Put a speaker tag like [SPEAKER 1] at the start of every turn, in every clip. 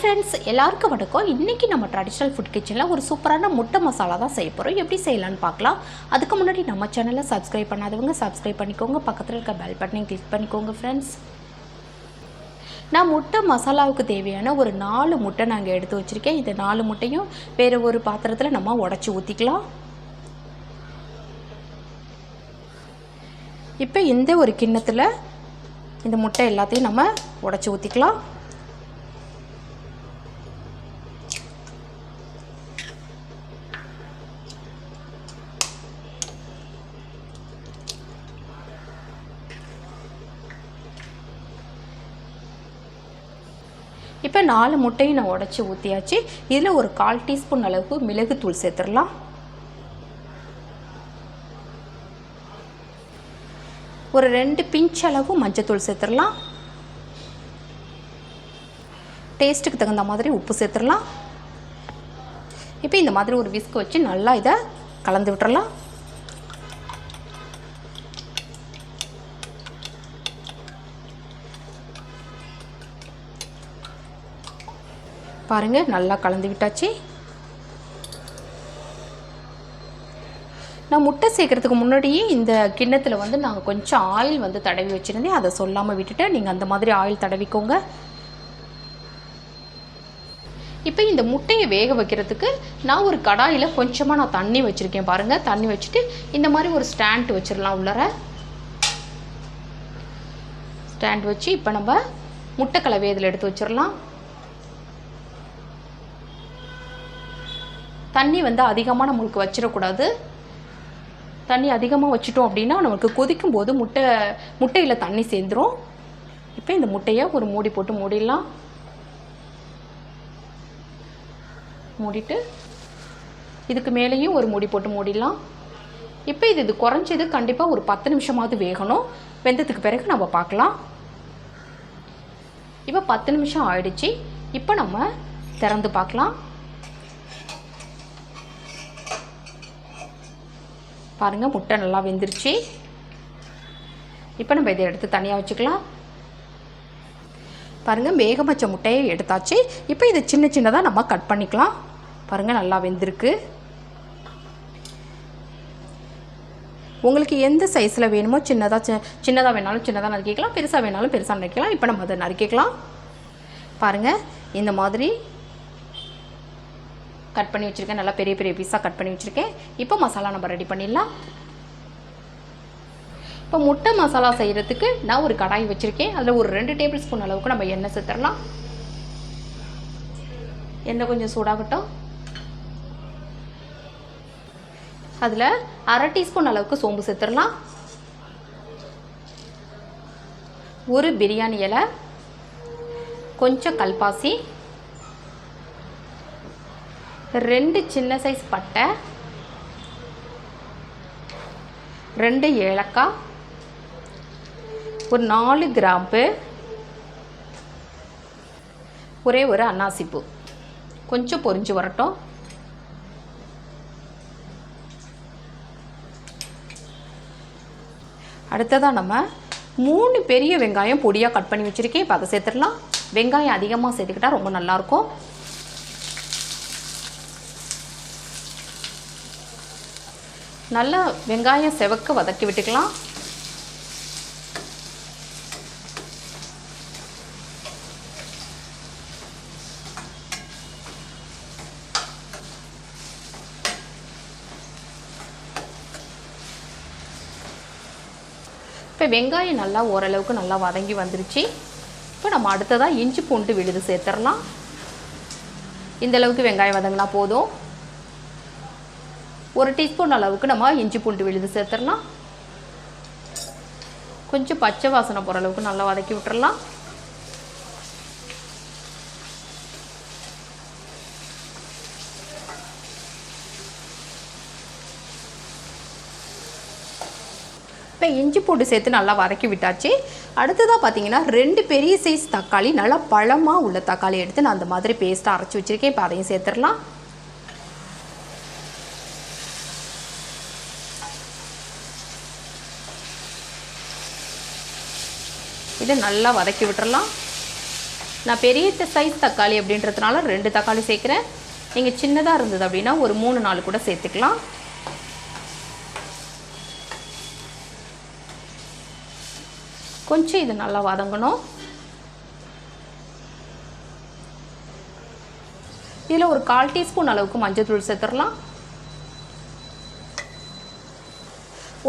[SPEAKER 1] Friends எல்லாருக்கும் வணக்கம். இன்றைக்கி நம்ம ட்ரெடிஷ்னல் ஃபுட் கிச்சனில் ஒரு சூப்பரான முட்டை மசாலா தான் செய்ய போகிறோம் எப்படி செய்யலாம்னு பார்க்கலாம். அதுக்கு முன்னாடி நம்ம சேனலை சப்ஸ்கிரைப் பண்ணாதவங்க சப்ஸ்கிரைப் பண்ணிக்கோங்க. பக்கத்தில் இருக்க பெல் பட்டனை கிளிக் பண்ணிக்கோங்க ஃப்ரெண்ட்ஸ் நான் முட்டை மசாலாவுக்கு தேவையான ஒரு நாலு முட்டை நாங்கள் எடுத்து வச்சுருக்கேன். இந்த நாலு முட்டையும் வேறு ஒரு பாத்திரத்தில் நம்ம உடச்சி ஊற்றிக்கலாம் இப்போ இந்த ஒரு கிண்ணத்தில் இந்த முட்டை எல்லாத்தையும் நம்ம உடச்சி ஊற்றிக்கலாம் இப்போ நாலு முட்டையும் நான் உடச்சி ஊற்றியாச்சு இதில் ஒரு கால் டீஸ்பூன் அளவுக்கு மிளகுத்தூள் சேர்த்துடலாம். ஒரு ரெண்டு பிஞ்ச் அளவு மஞ்சத்தூள் சேர்த்துடலாம். டேஸ்ட்டுக்கு தகுந்த மாதிரி உப்பு சேர்த்துடலாம். இப்போ இந்த மாதிரி ஒரு விஸ்க் வச்சு நல்லா இதை கலந்து விட்டுறலாம். பாருங்கள் நல்லா கலந்து விட்டாச்சு. நான் முட்டை சேர்க்குறதுக்கு முன்னாடியே இந்த கிண்ணத்தில் வந்து நாங்கள் கொஞ்சம் ஆயில் வந்து தடவி வச்சுருந்தேன். அதை சொல்லாமல் விட்டுட்டேன் நீங்கள் அந்த மாதிரி ஆயில் தடவிக்கோங்க. இப்போ இந்த முட்டையை வேக வைக்கிறதுக்கு நான் ஒரு கடாயில் கொஞ்சமாக நான் தண்ணி வச்சுருக்கேன் பாருங்கள் தண்ணி வச்சுட்டு இந்த மாதிரி ஒரு ஸ்டாண்ட் வச்சிடலாம் உள்ளர. ஸ்டாண்ட் வச்சு இப்போ நம்ம முட்டை கலவை இதில் எடுத்து வச்சிடலாம். தண்ணி வந்து அதிகமாக நம்மளுக்கு வச்சிடக்கூடாது. தண்ணி அதிகமாக வச்சிட்டோம் அப்படின்னா நமக்கு கொதிக்கும் போது முட்டை முட்டையில் தண்ணி சேர்ந்துடும் இப்போ இந்த முட்டையை ஒரு மூடி போட்டு மூடிடலாம். மூடிட்டு இதுக்கு மேலேயும் ஒரு மூடி போட்டு மூடிடலாம். இப்போ இது இது குறைஞ்சது கண்டிப்பாக ஒரு பத்து நிமிஷமாவது வேகணும். வெந்ததுக்கு பிறகு நம்ம பார்க்கலாம். இப்போ பத்து நிமிஷம் ஆயிடுச்சு. இப்போ நம்ம திறந்து பார்க்கலாம். பாருங்கள் முட்டை நல்லா வெந்துருச்சு. இப்போ நம்ம இதை எடுத்து தனியாக வச்சுக்கலாம். பாருங்கள் வேகமச்ச முட்டையை எடுத்தாச்சு. இப்போ இதை சின்ன சின்னதாக நம்ம கட் பண்ணிக்கலாம். பாருங்கள் நல்லா வெந்திருக்கு. உங்களுக்கு எந்த சைஸில் வேணுமோ சின்னதாக சின்னதாக வேணாலும் சின்னதாக நறுக்கிக்கலாம் பெருசாக வேணாலும் பெருசாக நறுக்கலாம் இப்போ நம்ம அதை நறுக்கிக்கலாம். பாருங்கள் இந்த மாதிரி கட் பண்ணி வச்சுருக்கேன். நல்லா பெரிய பெரிய பீஸாக கட் பண்ணி வச்சுருக்கேன். இப்போ மசாலா நம்ம ரெடி பண்ணிடலாம். இப்போ முட்டை மசாலா செய்கிறதுக்கு நான் ஒரு கடாய் வச்சுருக்கேன். அதில் ஒரு ரெண்டு டேபிள் ஸ்பூன் அளவுக்கு நம்ம எண்ணெய் சேர்த்துடலாம். எண்ணெய் கொஞ்சம் சூடாகட்டும். அதில் அரை டீஸ்பூன் அளவுக்கு சோம்பு சேர்த்துடலாம். ஒரு பிரியாணி இலை கொஞ்சம் கல்பாசி ரெண்டு சின்ன சைஸ் பட்டை ரெண்டு ஏலக்காய் ஒரு நாலு கிராம்பு ஒரே ஒரு அன்னாசிப்பூ. கொஞ்சம் பொரிஞ்சு வரட்டும். அடுத்ததாக நம்ம மூணு பெரிய வெங்காயம் பொடியாக கட் பண்ணி வச்சுருக்கேன். இப்போ அதை சேர்த்துடலாம். வெங்காயம் அதிகமாக சேர்த்துக்கிட்டா ரொம்ப நல்லாயிருக்கும் நல்லா வெங்காயம் செவக்க வதக்கி விட்டுக்கலாம். இப்போ வெங்காயம் நல்லா ஓரளவுக்கு நல்லா வதங்கி வந்துருச்சு. இப்போ நம்ம அடுத்ததாக இஞ்சி பூண்டு விழுது சேர்த்துடலாம். இந்தளவுக்கு வெங்காயம் வதங்கினா போதும். ஒரு டீஸ்பூன் அளவுக்கு நம்ம இஞ்சி பூண்டு விழுது சேர்த்துடலாம். கொஞ்சம் பச்சை வாசனை போகிற அளவுக்கு நல்லா வதக்கி விட்டுறலாம். இப்போ இஞ்சி பூண்டு சேர்த்து நல்லா வதக்கி விட்டாச்சு. அடுத்ததாக பார்த்தீங்கன்னா ரெண்டு பெரிய சைஸ் தக்காளி நல்லா பழமாக உள்ள தக்காளி எடுத்து நான் அந்த மாதிரி பேஸ்ட்டாக அரைச்சி வச்சுருக்கேன். இப்போ அதையும் சேர்த்துடலாம். இதை நல்லா வதக்கி விட்டுறலாம். நான் பெரிய சைஸ் தக்காளி அப்படின்றதுனால ரெண்டு தக்காளி சேர்க்குறேன். நீங்கள் சின்னதாக இருந்தது அப்படின்னா ஒரு மூணு நாலு கூட சேர்த்துக்கலாம். கொஞ்சம் இது நல்லா வதங்கணும். இதில் ஒரு கால் டீஸ்பூன் அளவுக்கு மஞ்சள்தூள் சேர்த்துடலாம்.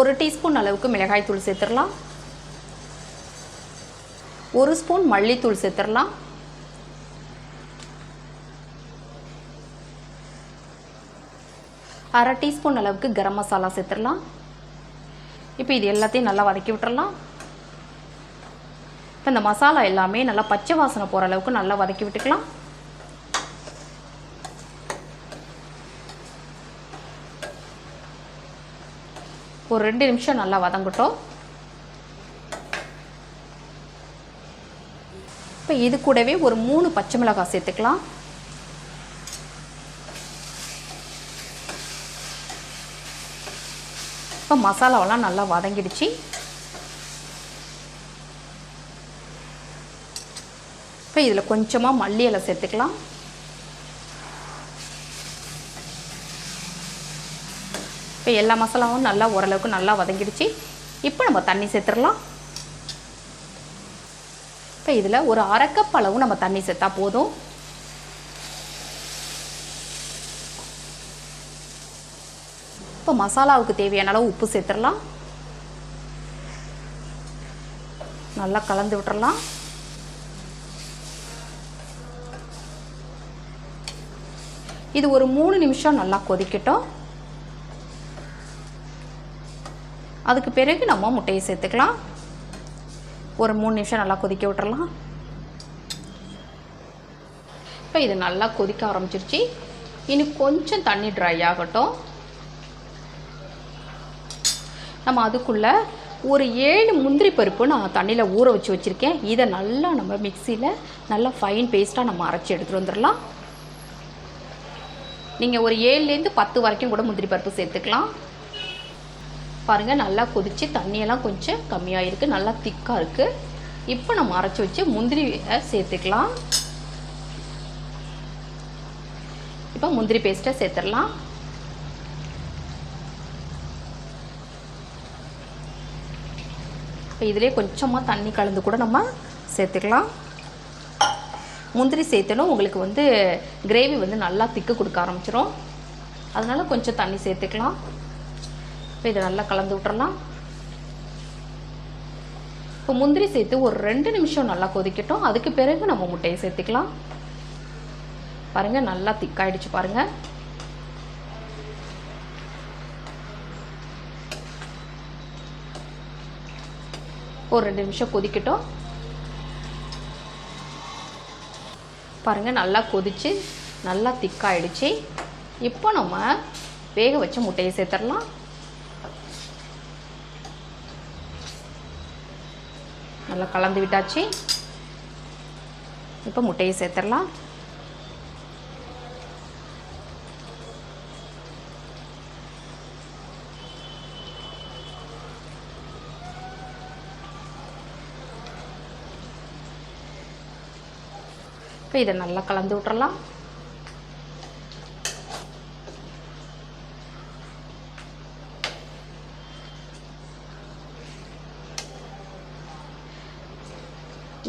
[SPEAKER 1] ஒரு டீஸ்பூன் அளவுக்கு மிளகாய் தூள் சேர்த்துடலாம். ஒரு ஸ்பூன் மல்லித்தூள் சேர்த்துடலாம். அரை டீஸ்பூன் அளவுக்கு கரம் மசாலா சேர்த்துடலாம். இப்போ இது எல்லாத்தையும் நல்லா வதக்கி விட்டுறலாம். இப்போ இந்த மசாலா எல்லாமே நல்லா பச்சை வாசனை போகிற அளவுக்கு நல்லா வதக்கி விட்டுக்கலாம். ஒரு ரெண்டு நிமிஷம் நல்லா வதங்கட்டும். இப்போ இது கூடவே ஒரு மூணு பச்சை மிளகாய் சேர்த்துக்கலாம். இப்போ மசாலாவெல்லாம் நல்லா வதங்கிடுச்சு. இப்போ இதில் கொஞ்சமாக மல்லி இலை சேர்த்துக்கலாம். இப்போ எல்லா மசாலாவும் நல்லா ஓரளவுக்கு நல்லா வதங்கிடுச்சு. இப்போ நம்ம தண்ணி சேர்த்துடலாம். இப்போ இதில் ஒரு அரை அளவு நம்ம தண்ணி சேர்த்தா போதும். இப்போ மசாலாவுக்கு தேவையான அளவு உப்பு சேர்த்துடலாம். நல்லா கலந்து விட்டுறலாம். இது ஒரு மூணு நிமிஷம் நல்லா கொதிக்கட்டும். அதுக்கு பிறகு நம்ம முட்டையை சேர்த்துக்கலாம். ஒரு மூணு நிமிஷம் நல்லா கொதிக்க விட்டுறலாம். இப்போ இது நல்லா கொதிக்க ஆரம்பிச்சிருச்சு. இனி கொஞ்சம் தண்ணி ட்ரை ஆகட்டும். நம்ம அதுக்குள்ளே ஒரு ஏழு முந்திரி பருப்பு நான் தண்ணியில் ஊற வச்சு வச்சுருக்கேன். இதை நல்லா நம்ம மிக்சியில் நல்லா ஃபைன் பேஸ்ட்டாக நம்ம அரைச்சி எடுத்துகிட்டு வந்துடலாம். நீங்கள் ஒரு ஏழுலேருந்து பத்து வரைக்கும் கூட முந்திரி பருப்பு சேர்த்துக்கலாம். பாருங்கள் நல்லா கொதித்து தண்ணியெல்லாம் கொஞ்சம் கம்மியாக இருக்குது நல்லா திக்காக இருக்குது இப்போ நம்ம அரைச்சி வச்சு முந்திரி சேர்த்துக்கலாம். இப்போ முந்திரி பேஸ்ட்டை சேர்த்துடலாம். இப்போ இதிலே கொஞ்சமாக தண்ணி கலந்து கூட நம்ம சேர்த்துக்கலாம். முந்திரி சேர்த்தனும் உங்களுக்கு வந்து கிரேவி வந்து நல்லா திக்கு கொடுக்க ஆரம்பிச்சிடும் அதனால் கொஞ்சம் தண்ணி சேர்த்துக்கலாம். இப்போ இதை நல்லா கலந்து விட்டுறலாம். இப்போ முந்திரி சேர்த்து ஒரு ரெண்டு நிமிஷம் நல்லா கொதிக்கட்டும். அதுக்கு பிறகு நம்ம முட்டையை சேர்த்துக்கலாம். பாருங்கள் நல்லா திக்காயிடுச்சு பாருங்கள் ஒரு ரெண்டு நிமிஷம் கொதிக்கட்டும். பாருங்கள் நல்லா கொதித்து நல்லா திக்காயிடுச்சு இப்போ நம்ம வேக வச்ச முட்டையை சேர்த்துடலாம். நல்லா கலந்து விட்டாச்சு. இப்போ முட்டையை சேர்த்துடலாம். இப்போ இதை நல்லா கலந்து விட்டுறலாம்.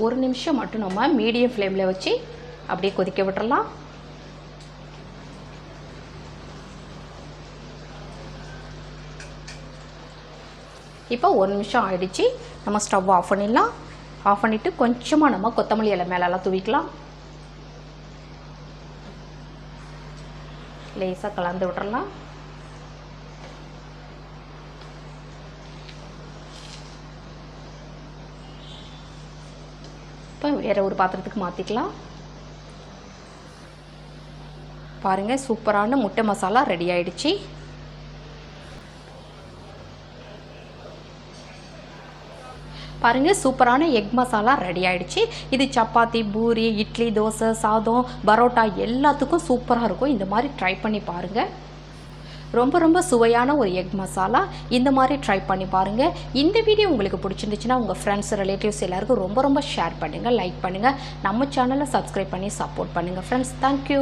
[SPEAKER 1] ஒரு நிமிஷம் மட்டும் நம்ம மீடியம் ஃப்ளேமில் வச்சு அப்படியே கொதிக்க விட்டுறலாம். இப்போ ஒரு நிமிஷம் ஆயிடுச்சு. நம்ம ஸ்டவ் ஆஃப் பண்ணிடலாம். ஆஃப் பண்ணிவிட்டு கொஞ்சமாக நம்ம கொத்தமல்லி இலை மேலெல்லாம் தூவிக்கலாம். லேசாக கலந்து விட்டுறலாம். இப்போ வேறு ஒரு பாத்திரத்துக்கு மாற்றிக்கலாம் பாருங்கள் சூப்பரான முட்டை மசாலா ரெடி ஆயிடுச்சு. பாருங்கள் சூப்பரான எக் மசாலா ரெடி ஆகிடுச்சு இது சப்பாத்தி பூரி இட்லி தோசை சாதம் பரோட்டா எல்லாத்துக்கும் சூப்பராக இருக்கும். இந்த மாதிரி ட்ரை பண்ணி பாருங்கள் ரொம்ப ரொம்ப சுவையான ஒரு எக் மசாலா. இந்த மாதிரி ட்ரை பண்ணி பாருங்கள் இந்த வீடியோ உங்களுக்கு பிடிச்சிருந்துச்சுன்னா உங்கள் ஃப்ரெண்ட்ஸ் ரிலேட்டிவ்ஸ் எல்லாருக்கும் ரொம்ப ரொம்ப ஷேர் பண்ணுங்கள் லைக் பண்ணுங்கள் நம்ம சேனலை சப்ஸ்கிரைப் பண்ணி சப்போர்ட் பண்ணுங்கள் ஃப்ரெண்ட்ஸ் தேங்க்யூ